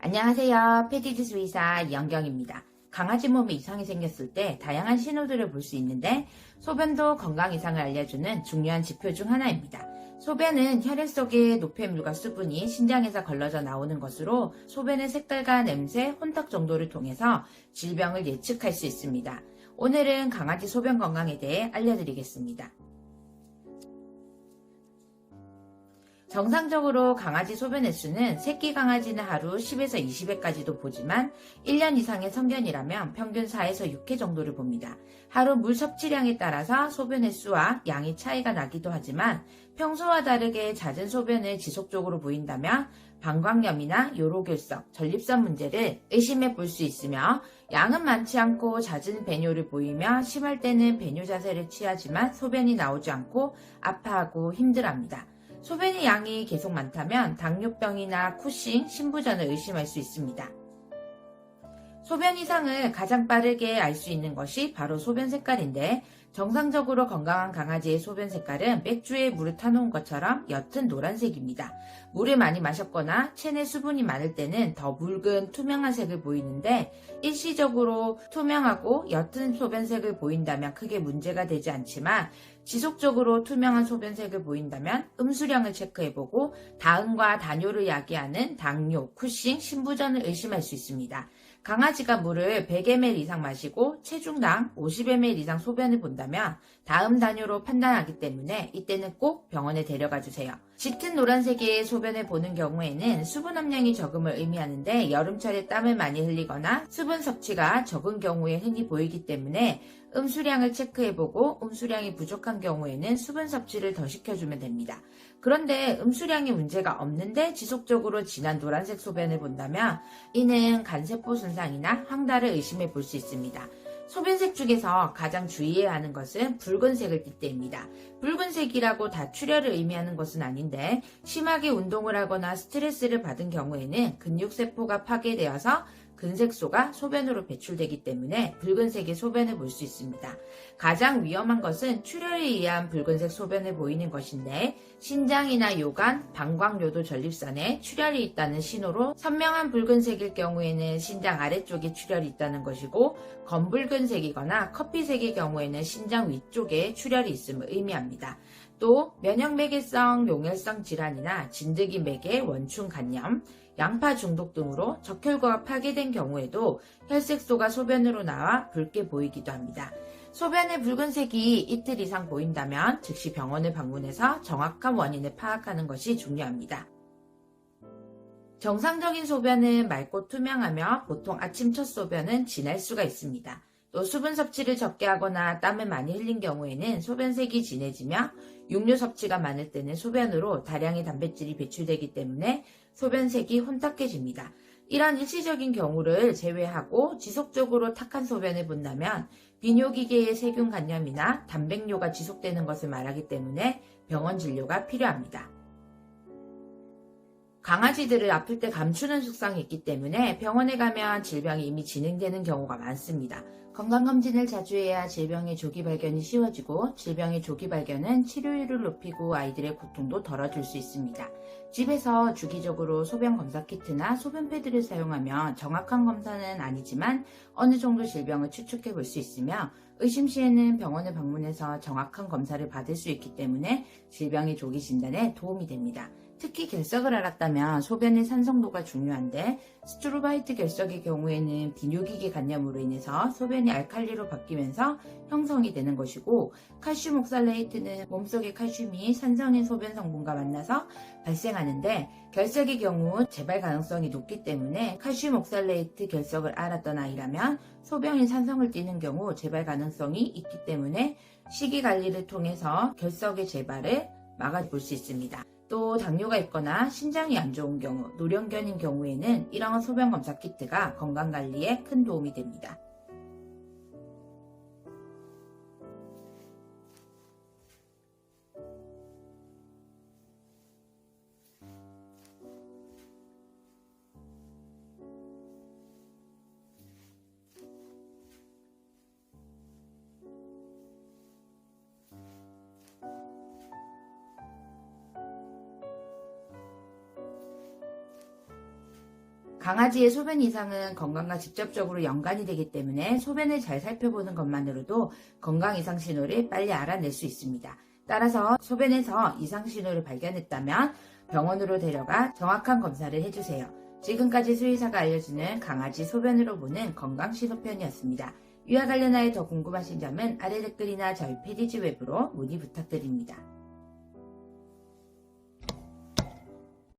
안녕하세요. 패디지수 의사 이영경입니다. 강아지 몸에 이상이 생겼을 때 다양한 신호들을 볼 수 있는데 소변도 건강 이상을 알려주는 중요한 지표 중 하나입니다. 소변은 혈액 속의 노폐물과 수분이 신장에서 걸러져 나오는 것으로 소변의 색깔과 냄새, 혼탁 정도를 통해서 질병을 예측할 수 있습니다. 오늘은 강아지 소변 건강에 대해 알려드리겠습니다. 정상적으로 강아지 소변 횟수는 새끼 강아지는 하루 10에서 20회까지도 보지만 1년 이상의 성견이라면 평균 4에서 6회 정도를 봅니다. 하루 물 섭취량에 따라서 소변 횟수와 양이 차이가 나기도 하지만 평소와 다르게 잦은 소변을 지속적으로 보인다면 방광염이나 요로결석, 전립선 문제를 의심해 볼 수 있으며 양은 많지 않고 잦은 배뇨를 보이며 심할 때는 배뇨 자세를 취하지만 소변이 나오지 않고 아파하고 힘들어합니다. 소변의 양이 계속 많다면 당뇨병이나 쿠싱, 신부전을 의심할 수 있습니다. 소변 이상을 가장 빠르게 알 수 있는 것이 바로 소변 색깔인데 정상적으로 건강한 강아지의 소변 색깔은 맥주에 물을 타놓은 것처럼 옅은 노란색입니다. 물을 많이 마셨거나 체내 수분이 많을 때는 더 묽은 투명한 색을 보이는데 일시적으로 투명하고 옅은 소변색을 보인다면 크게 문제가 되지 않지만 지속적으로 투명한 소변색을 보인다면 음수량을 체크해보고 다음과 단뇨를 야기하는 당뇨, 쿠싱, 신부전을 의심할 수 있습니다. 강아지가 물을 100ml 이상 마시고 체중당 50ml 이상 소변을 본다면 다음 단뇨로 판단하기 때문에 이때는 꼭 병원에 데려가 주세요. 짙은 노란색의 소변을 보는 경우에는 수분 함량이 적음을 의미하는데 여름철에 땀을 많이 흘리거나 수분 섭취가 적은 경우에 흔히 보이기 때문에 음수량을 체크해보고 음수량이 부족한 경우에는 수분 섭취를 더 시켜주면 됩니다. 그런데 음수량이 문제가 없는데 지속적으로 진한 노란색 소변을 본다면 이는 간세포 손상이나 황달을 의심해 볼 수 있습니다. 소변색 중에서 가장 주의해야 하는 것은 붉은색을 띌 때입니다. 붉은색이라고 다 출혈을 의미하는 것은 아닌데 심하게 운동을 하거나 스트레스를 받은 경우에는 근육세포가 파괴되어서 근색소가 소변으로 배출되기 때문에 붉은색의 소변을 볼 수 있습니다. 가장 위험한 것은 출혈에 의한 붉은색 소변을 보이는 것인데 신장이나 요관, 방광요도 전립선에 출혈이 있다는 신호로 선명한 붉은색일 경우에는 신장 아래쪽에 출혈이 있다는 것이고 검붉은색이거나 커피색의 경우에는 신장 위쪽에 출혈이 있음을 의미합니다. 또 면역매개성 용혈성 질환이나 진드기 매개 원충 간염, 양파 중독 등으로 적혈구가 파괴된 경우에도 혈색소가 소변으로 나와 붉게 보이기도 합니다. 소변의 붉은색이 이틀 이상 보인다면 즉시 병원을 방문해서 정확한 원인을 파악하는 것이 중요합니다. 정상적인 소변은 맑고 투명하며 보통 아침 첫 소변은 진할 수가 있습니다. 또 수분 섭취를 적게 하거나 땀을 많이 흘린 경우에는 소변색이 진해지며 육류 섭취가 많을 때는 소변으로 다량의 단백질이 배출되기 때문에 소변색이 혼탁해집니다. 이런 일시적인 경우를 제외하고 지속적으로 탁한 소변을 본다면 비뇨기계의 세균 감염이나 단백뇨가 지속되는 것을 말하기 때문에 병원 진료가 필요합니다. 강아지들을 아플 때 감추는 속성이 있기 때문에 병원에 가면 질병이 이미 진행되는 경우가 많습니다. 건강검진을 자주 해야 질병의 조기 발견이 쉬워지고 질병의 조기 발견은 치료율을 높이고 아이들의 고통도 덜어줄 수 있습니다. 집에서 주기적으로 소변 검사 키트나 소변 패드를 사용하면 정확한 검사는 아니지만 어느 정도 질병을 추측해 볼 수 있으며 의심 시에는 병원을 방문해서 정확한 검사를 받을 수 있기 때문에 질병의 조기 진단에 도움이 됩니다. 특히 결석을 알았다면 소변의 산성도가 중요한데 스트로바이트 결석의 경우에는 비뇨기계 간염으로 인해서 소변이 알칼리로 바뀌면서 형성이 되는 것이고 칼슘 옥살레이트는 몸속의 칼슘이 산성인 소변 성분과 만나서 발생하는데 결석의 경우 재발 가능성이 높기 때문에 칼슘 옥살레이트 결석을 알았던 아이라면 소변이 산성을 띠는 경우 재발 가능성이 있기 때문에 식이 관리를 통해서 결석의 재발을 막아볼 수 있습니다. 또 당뇨가 있거나 신장이 안 좋은 경우, 노령견인 경우에는 이러한 소변 검사 키트가 건강 관리에 큰 도움이 됩니다. 강아지의 소변 이상은 건강과 직접적으로 연관이 되기 때문에 소변을 잘 살펴보는 것만으로도 건강 이상 신호를 빨리 알아낼 수 있습니다. 따라서 소변에서 이상 신호를 발견했다면 병원으로 데려가 정확한 검사를 해주세요. 지금까지 수의사가 알려주는 강아지 소변으로 보는 건강 신호편이었습니다. 이와 관련하여 더 궁금하신 점은 아래 댓글이나 저희 페디지 웹으로 문의 부탁드립니다.